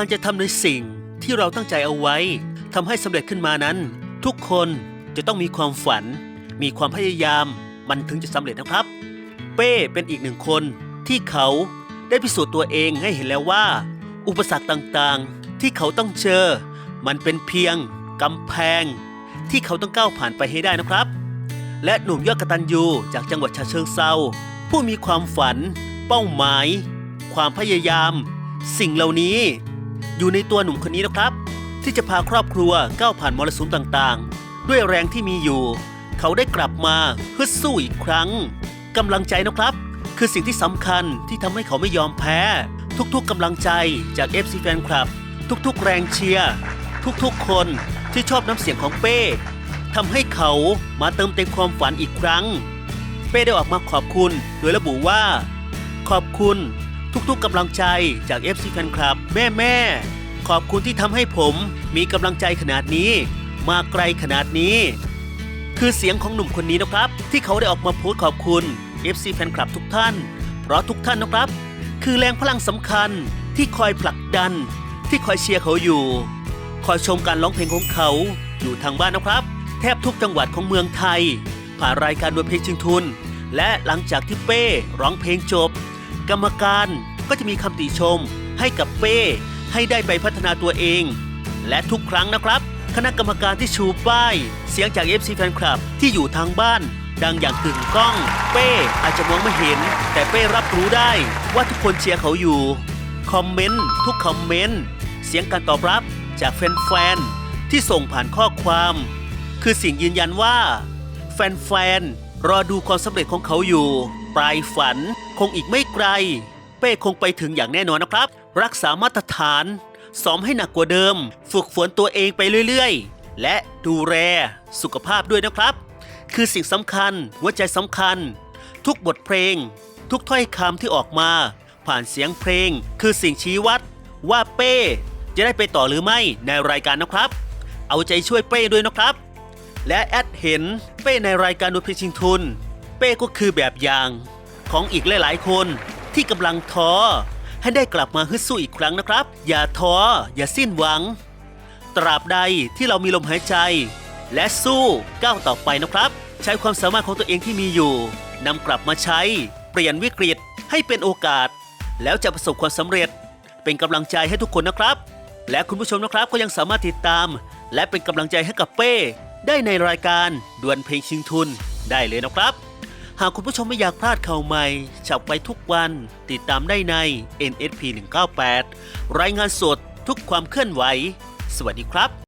การจะทำในสิ่งที่เราตั้งใจเอาไว้ทำให้สำเร็จขึ้นมานั้น ทุกคนจะต้องมีความฝัน มีความพยายาม มันถึงจะสำเร็จนะครับ เป้เป็นอีกหนึ่งคนที่เขาได้พิสูจน์ตัวเองให้เห็นแล้วว่า อุปสรรคต่างๆ ที่เขาต้องเจอ มันเป็นเพียงกำแพง ที่เขาต้องก้าวผ่านไปให้ได้นะครับ และหนุ่มยอดกตัญญูจากจังหวัดฉะเชิงเซาผู้มีความฝัน เป้าหมาย ความพยายาม สิ่งเหล่านี้ อยู่ในตัวหนุ่มคนนี้นะครับ ที่จะพาครอบครัวก้าวผ่านมรสุมต่างๆ ด้วยแรงที่มีอยู่ เขาได้กลับมาฮึดสู้อีกครั้งกำลังใจนะครับ คือสิ่งที่สำคัญที่ทำให้เขาไม่ยอมแพ้ ทุกๆกำลังใจจาก FC แฟนคลับทุกๆ แรงเชียร์ทุกๆ คนที่ชอบน้ำเสียงของเป้ทำให้เขามาเติมเต็มความฝันอีกครั้ง เป้ได้ออกมาขอบคุณ โดยระบุว่า ขอบคุณ ทุกๆกำลังใจจาก FC แฟนคลับ แม่แม่ๆขอบคุณที่ทำให้ผมมีกำลังใจขนาดนี้ มาไกลขนาดนี้ คือเสียงของหนุ่มคนนี้นะครับ ที่เขาได้ออกมาโพสต์ขอบคุณ FC แฟนคลับทุกท่าน เพราะทุกท่านนะครับ คือแรงพลังสำคัญที่คอยผลักดัน ที่คอยเชียร์เขาอยู่ คอยชมการร้องเพลงของเขาอยู่ทางบ้านนะครับ แทบทุกจังหวัดของเมืองไทย ผ่านรายการดวลเพลงชิงทุน และหลังจากที่เป้ร้องเพลงจบ กรรมการก็จะมีคำติชม ให้กับเป้ ให้ได้ไปพัฒนาตัวเอง และทุกครั้งนะครับ คณะกรรมการที่ชูป้าย เสียงจาก FC แฟนคลับที่อยู่ทางบ้าน ดังอย่างกึ่งก้อง เป้อาจจะมองไม่เห็น แต่เป้รับรู้ได้ว่าทุกคนเชียร์เขาอยู่ คอมเมนต์ทุกคอมเมนต์เสียงการตอบรับจากแฟนๆที่ส่งผ่านข้อความ คือสิ่งยืนยันว่า แฟนๆ รอดูความสำเร็จของเขาอยู่ ปลายฝันคงอีกไม่ไกล เป้คงไปถึงอย่างแน่นอนนะครับ รักษามาตรฐานซ้อมให้หนักกว่าเดิม ฝึกฝนตัวเองไปเรื่อยๆ และดูแลสุขภาพด้วยนะครับ คือสิ่งสำคัญหัวใจสำคัญ ทุกบทเพลง ทุกถ้อยคำที่ออกมา ผ่านเสียงเพลง คือสิ่งชี้วัด ว่าเป้ จะได้ไปต่อหรือไม่ในรายการนะครับ เอาใจช่วยเป้ด้วยนะครับ และแอดเห็นเป้ในรายการดูพิชิงทุน เป้ก็คือแบบอย่างของอีกหลาย ๆ คนที่กำลังท้อให้ได้กลับมาฮึดสู้อีกครั้งนะครับ อย่าท้ออย่าสิ้นหวัง ตราบใดที่เรามีลมหายใจ และสู้ก้าวต่อไปนะครับ ใช้ความสามารถของตัวเองที่มีอยู่นำกลับมาใช้ เปลี่ยนวิกฤตให้เป็นโอกาส แล้วจะประสบความสำเร็จ เป็นกำลังใจให้ทุกคนนะครับ และคุณผู้ชมนะครับก็ยังสามารถติดตาม และเป็นกำลังใจให้กับเป้ ได้ในรายการดวลเพลงชิงทุนได้เลยนะครับ หากคุณผู้ชมไม่อยากพลาดข่าวใหม่ฉับไปทุกวัน ติดตามได้ใน NSP 198 รายงานสดทุกความเคลื่อนไหว สวัสดีครับ